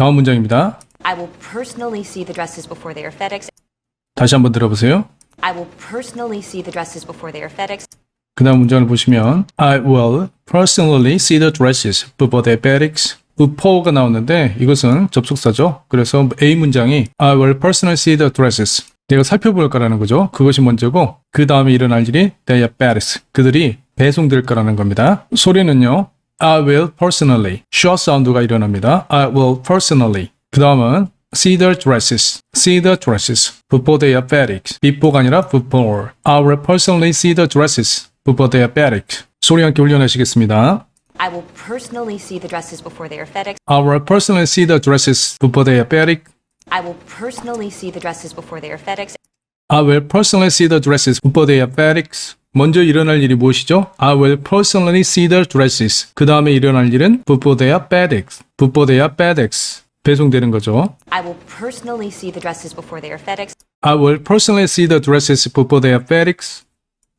다음 문장입니다. I will personally see the dresses before they are FedEx. 다시 한번 들어보세요. I will personally see the dresses before they are FedEx. 그 다음 문장을 보시면 I will personally see the dresses before they FedEx. before가 나오는데 이것은 접속사죠. 그래서 A 문장이 I will personally see the dresses. 내가 살펴볼 거라는 거죠. 그것이 먼저고 그 다음에 일어날 일이 they are FedEx. 그들이 배송될 거라는 겁니다. 소리는요. I will personally. short 사운드가 일어납니다. I will personally. 그 다음은 see the dresses. see the dresses before they are FedEx. before가 아니라 before. I will personally see the dresses before they are FedEx. 소리 함께 훈련하시겠습니다. I will personally see the dresses before they are FedEx. I will personally see the dresses before they are FedEx. I will personally see the dresses before they are FedEx. I will personally see the dresses before they are FedEx. 먼저 일어날 일이 무엇이죠? I will personally see the dresses. 그 다음에 일어날 일은 before they are FedEx. before they are FedEx. 배송되는 거죠. I will personally see the dresses before they are FedEx. I will personally see the dresses before they are FedEx.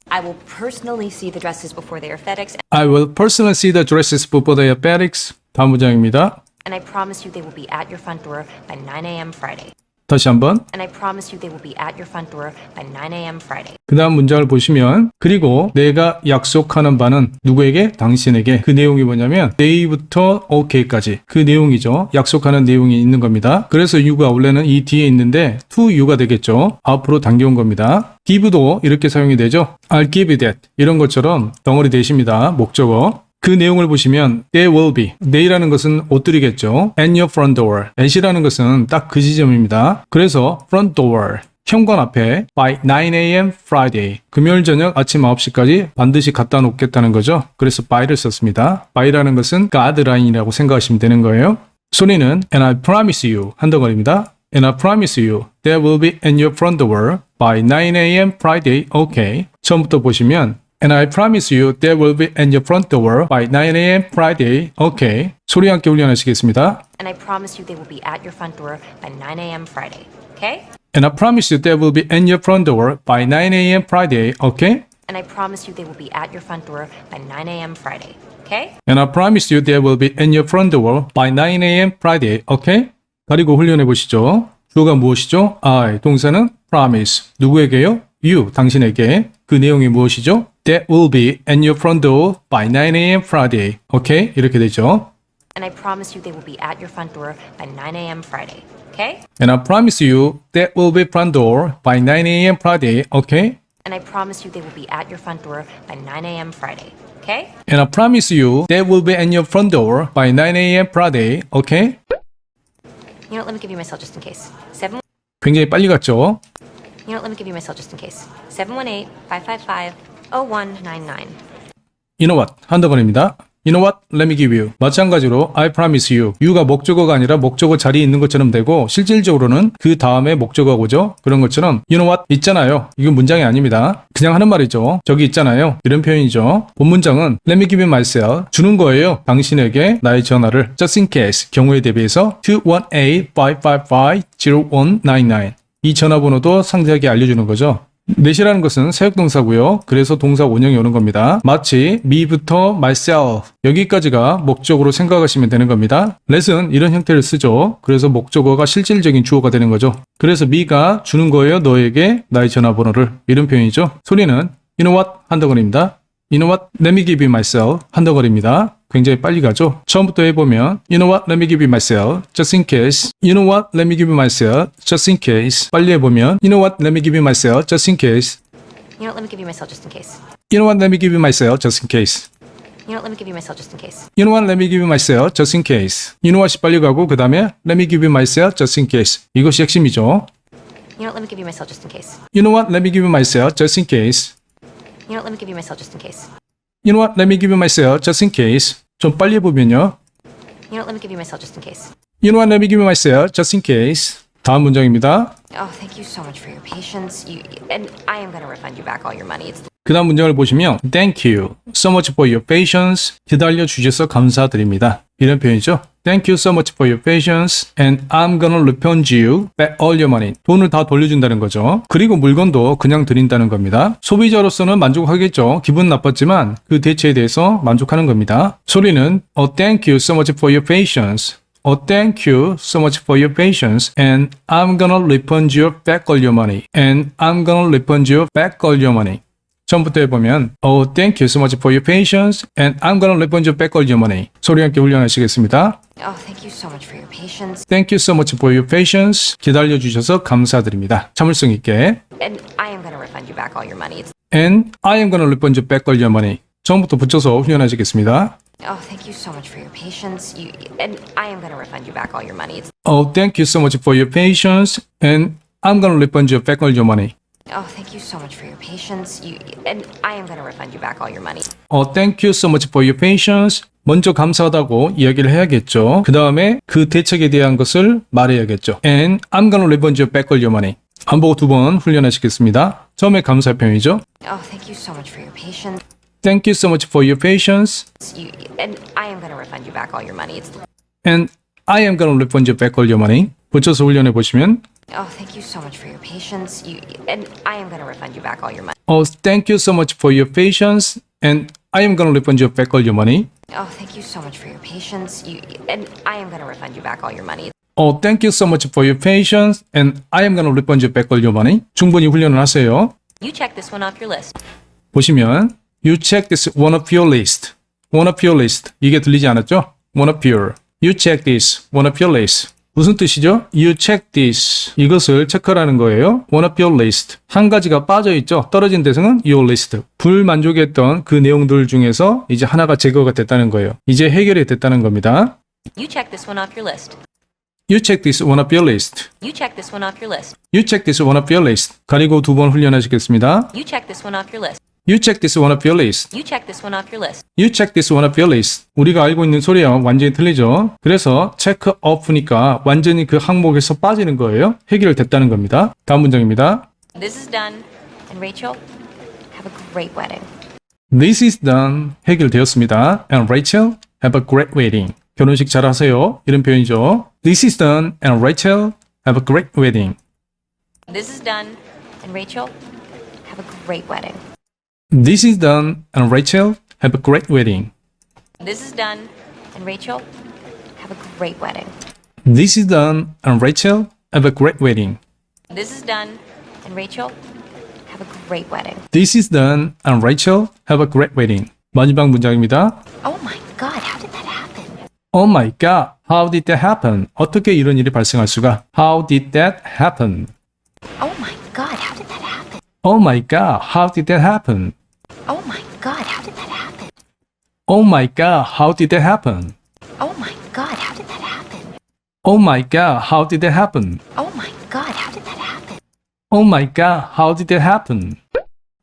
I will personally see the dresses before they are FedEx. I will personally see the dresses before they are FedEx. 다음 문장입니다. And I promise you they will be at your front door by 9 a.m. Friday. 다시 한번. And I promise you they will be at your front door by 9 a.m. Friday. 그 다음 문장을 보시면 그리고 내가 약속하는 바는 누구에게? 당신에게. 그 내용이 뭐냐면 day부터 ok까지. 그 내용이죠. 약속하는 내용이 있는 겁니다. 그래서 you가 원래는 이 뒤에 있는데 to you가 되겠죠. 앞으로 당겨온 겁니다. Give도 이렇게 사용이 되죠. I'll give that. 이런 것처럼 덩어리 대십니다. 목적어 그 내용을 보시면 there will be they라는 것은 옷들이겠죠 and your front door at이라는 것은 딱 그 지점입니다 그래서 front door 현관 앞에 by 9am Friday 금요일 저녁 아침 9시까지 반드시 갖다 놓겠다는 거죠 그래서 by를 썼습니다 by라는 것은 가드라인이라고 생각하시면 되는 거예요 소리는 and I promise you 한 덩어리입니다 and I promise you there will be at your front door by 9am Friday okay 처음부터 보시면 And I promise you there will be at your front door by 9am Friday. Okay. 소리 함께 훈련하시겠습니다. And I promise you they will be at your front door by 9 a.m. Friday. Okay? And I promise you there will be at your front door by 9am Friday. Okay. And I promise you they will be at your front door by 9 a.m. Friday. Okay? And I promise you there will be at your front door by 9am Friday. Okay. 가리고 훈련해 보시죠. 주어가 무엇이죠? I. 동사는 promise. 누구에게요? You. 당신에게. 그 내용이 무엇이죠? That will be at your front door by 9am Friday. Okay. 이렇게 되죠. And I promise you they will be at your front door by 9 a.m. Friday. Okay? And I promise you that will be front door by 9 a.m. Friday, okay? And I promise you they will be at your front door by 9 a.m. Friday. Okay? And I promise you that will be at your front door by 9 a.m. Friday, okay? You know what? Let me give you my cell just in case. 7 굉장히 빨리 갔죠? You know what? Let me give you my cell just in case. 718-555-0199. You know what? 한덕원입니다. You know what? Let me give you. 마찬가지로 I promise you. you가 목적어가 아니라 목적어 자리에 있는 것처럼 되고 실질적으로는 그 다음에 목적어가 오죠. 그런 것처럼 You know what? 있잖아요. 이건 문장이 아닙니다. 그냥 하는 말이죠. 저기 있잖아요. 이런 표현이죠. 본 문장은 Let me give you myself. 주는 거예요. 당신에게 나의 전화를 just in case 경우에 대비해서 218-555-0199. 이 전화번호도 상대에게 알려주는 거죠. 넷이라는 것은 사역동사고요. 그래서 동사 원형이 오는 겁니다. 마치 me부터 myself 여기까지가 목적으로 생각하시면 되는 겁니다. let은 이런 형태를 쓰죠. 그래서 목적어가 실질적인 주어가 되는 거죠. 그래서 me가 주는 거예요. 너에게 나의 전화번호를 이런 표현이죠. 소리는 you know what 한덩어리입니다. You know what? Let me give you myself 한 덩어리입니다. 굉장히 빨리 가죠. 처음부터 해보면 You know what? Let me give you myself just in case. You know what? Let me give you myself just in case. 빨리 해보면 You know what? Let me give you myself just in case. You know what? Let me give you my cell just in case. You know what? Let me give you myself just in case. You know what? Let me give you my cell just in case. You know what? Let me give you myself just in case. You know what이 빨리 가고 그 다음에 Let me give you myself just in case. 이것이 핵심이죠. You know what? Let me give you my cell just in case. You know what? Let me give you myself just in case. You know? Let me give you my cell just in case. You know what? Let me give you myself just in case. 좀 빨리 해보면요. You know? Let me give you my cell just in case. You know what? Let me give you myself just in case. 다음 문장입니다. Oh, thank you so much for your patience. You and I am going to refund you back all your money. It's 그 다음 문장을 보시면 Thank you so much for your patience. 기다려 주셔서 감사드립니다. 이런 표현이죠. Thank you so much for your patience and I'm gonna refund you back all your money. 돈을 다 돌려준다는 거죠. 그리고 물건도 그냥 드린다는 겁니다. 소비자로서는 만족하겠죠. 기분 나빴지만 그 대체에 대해서 만족하는 겁니다. 소리는 Oh, thank you so much for your patience. Oh, thank you so much for your patience, and I'm gonna refund you back all your money. And I'm gonna refund you back all your money. 처음부터 해보면 Oh, thank you so much for your patience, and I'm gonna refund you back all your money. 소리 함께 훈련하시겠습니다. Oh, thank you so much for your patience. Thank you so much for your patience. 기다려 주셔서 감사드립니다. 참을성 있게. And I am to refund you back all your money. And I am gonna refund you back all your money. 처음부터 붙여서 훈련하시겠습니다. Oh, thank you so much for your patience. You and I am to refund you back all your money. Oh, thank you so much for your patience, and I'm gonna refund you back all your money. Oh, thank you so much for your patience. You and I am going to refund you back all your money. Oh, thank you so much for your patience. 먼저 감사하다고 이야기를 해야겠죠. 그 다음에 그 대책에 대한 것을 말해야겠죠. And I'm gonna refund you back all your money. 안 보고 두 번 훈련하시겠습니다. 처음에 감사 표현이죠. Oh, thank you so much for your patience. Thank you so much for your patience. You and I am going to refund you back all your money. It's- And I am gonna refund you back all your money. 붙여서 훈련해 보시면 Oh, thank you so much for your patience. You and I am going to refund you back all your money. Oh, thank you so much for your patience. And I am gonna refund you back all your money. Oh, thank you so much for your patience. You and I am going to refund you back all your money. Oh, thank you so much for your patience. And I am gonna refund you back all your money. 충분히 훈련을 하세요. You check this one off your list. 보시면 You check this one of your list. One of your list. 이게 들리지 않았죠? One of your. You check this one of your list. 무슨 뜻이죠? You check this. 이것을 체크라는 거예요. One of your list. 한 가지가 빠져 있죠. 떨어진 대상은 your list. 불만족했던 그 내용들 중에서 이제 하나가 제거가 됐다는 거예요. 이제 해결이 됐다는 겁니다. You check this one off your list. You check this one of your list. You check this one off your list. You check this one of your list. 가리고 두 번 훈련하시겠습니다. You check this one off your list. You check this one of your list. You check this one off your list. You check this one of your list. 우리가 알고 있는 소리와 완전히 틀리죠. 그래서 check off니까 완전히 그 항목에서 빠지는 거예요. 해결됐다는 겁니다. 다음 문장입니다. This is done. And Rachel, have a great wedding. This is done. 해결되었습니다. And Rachel, have a great wedding. 결혼식 잘 하세요. 이런 표현이죠. This is done. And Rachel, have a great wedding. This is done. And Rachel, have a great wedding. This is done. And Rachel, have a great wedding. This is done. And Rachel, have a great wedding. This is done. And Rachel, have a great wedding. This is done. And Rachel, have a great wedding. This is done. And Rachel, have a great wedding. 마지막 문장입니다. Oh my god, how did that happen? Oh my god, how did that happen? 어떻게 이런 일이 발생할 수가? How did that happen? Oh my god, how did that happen? Oh my god, how did that happen? Oh my god, how did that happen? Oh my god, how did that happen? Oh my god, how did that happen? Oh my god, how did that happen? Oh my god, how did that happen? Oh my god, how did that happen?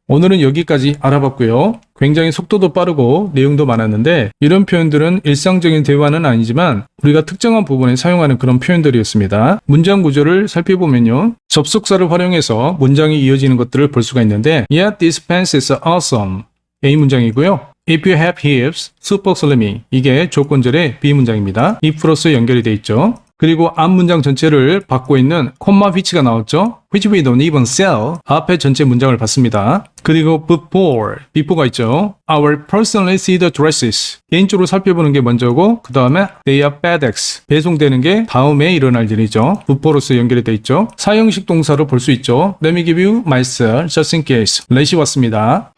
오늘은 여기까지 알아봤고요. 굉장히 속도도 빠르고 내용도 많았는데 이런 표현들은 일상적인 대화는 아니지만 우리가 특정한 부분에 사용하는 그런 표현들이었습니다. 문장 구조를 살펴보면요. 접속사를 활용해서 문장이 이어지는 것들을 볼 수가 있는데 Yeah, this pants is awesome. A 문장이고요. If you have hips, super slimy. 이게 조건절의 B 문장입니다. if로서 연결이 돼 있죠. 그리고 앞 문장 전체를 받고 있는 콤마 which가 나왔죠. which we don't even sell. 앞에 전체 문장을 받습니다. 그리고 before, before가 있죠. Our personally see the dresses. 개인적으로 살펴보는 게 먼저고 그 다음에 they are FedEx. 배송되는 게 다음에 일어날 일이죠. before로서 연결이 돼 있죠. 사형식 동사로 볼 수 있죠. Let me give you myself just in case. let이 왔습니다.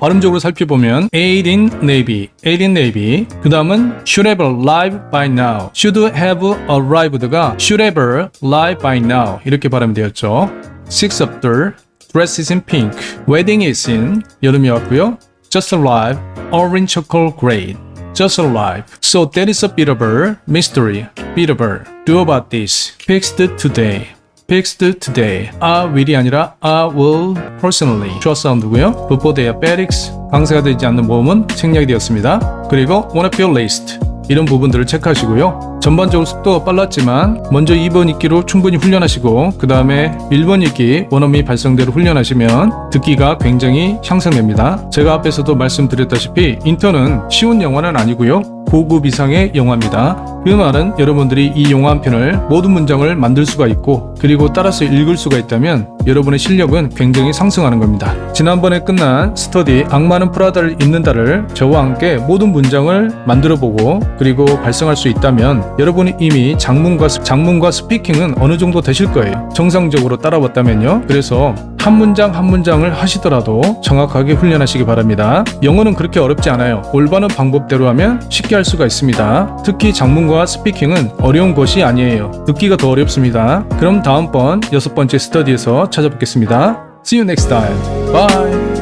발음적으로 살펴보면 aid in navy, aid in navy. 그 다음은 should have arrived by now. should have arrived가 should have arrived by now. 이렇게 발음되었죠. six of the dress is in pink. wedding is in 여름이 왔고요. just arrived orange chocolate grade. just arrived. So that is a bit of a mystery. bit of a do about this. fixed today. Fixed today. I will이 아니라 I will personally. 주어 사운드고요. are FedEx. 강세가 되지 않는 모음은 생략이 되었습니다. 그리고 one of your list. 이런 부분들을 체크하시고요. 전반적으로 속도가 빨랐지만 먼저 2번 읽기로 충분히 훈련하시고 그 다음에 1번 읽기 원어미 발성대로 훈련하시면 듣기가 굉장히 향상됩니다. 제가 앞에서도 말씀드렸다시피 인턴은 쉬운 영화는 아니고요. 고급 이상의 영화입니다. 그 말은 여러분들이 이 영화 한 편을 모든 문장을 만들 수가 있고 그리고 따라서 읽을 수가 있다면 여러분의 실력은 굉장히 상승하는 겁니다. 지난번에 끝난 스터디 악마는 프라다를 입는다를 저와 함께 모든 문장을 만들어 보고 그리고 발성할 수 있다면 여러분이 이미 장문과 스- 장문과 스피킹은 어느 정도 되실 거예요. 정상적으로 따라왔다면요. 그래서 한 문장 한 문장을 하시더라도 정확하게 훈련하시기 바랍니다. 영어는 그렇게 어렵지 않아요. 올바른 방법대로 하면 쉽게 할 수가 있습니다. 특히 장문과 스피킹은 어려운 것이 아니에요. 듣기가 더 어렵습니다. 그럼 다음번 여섯 번째 스터디에서 찾아뵙겠습니다. See you next time. Bye.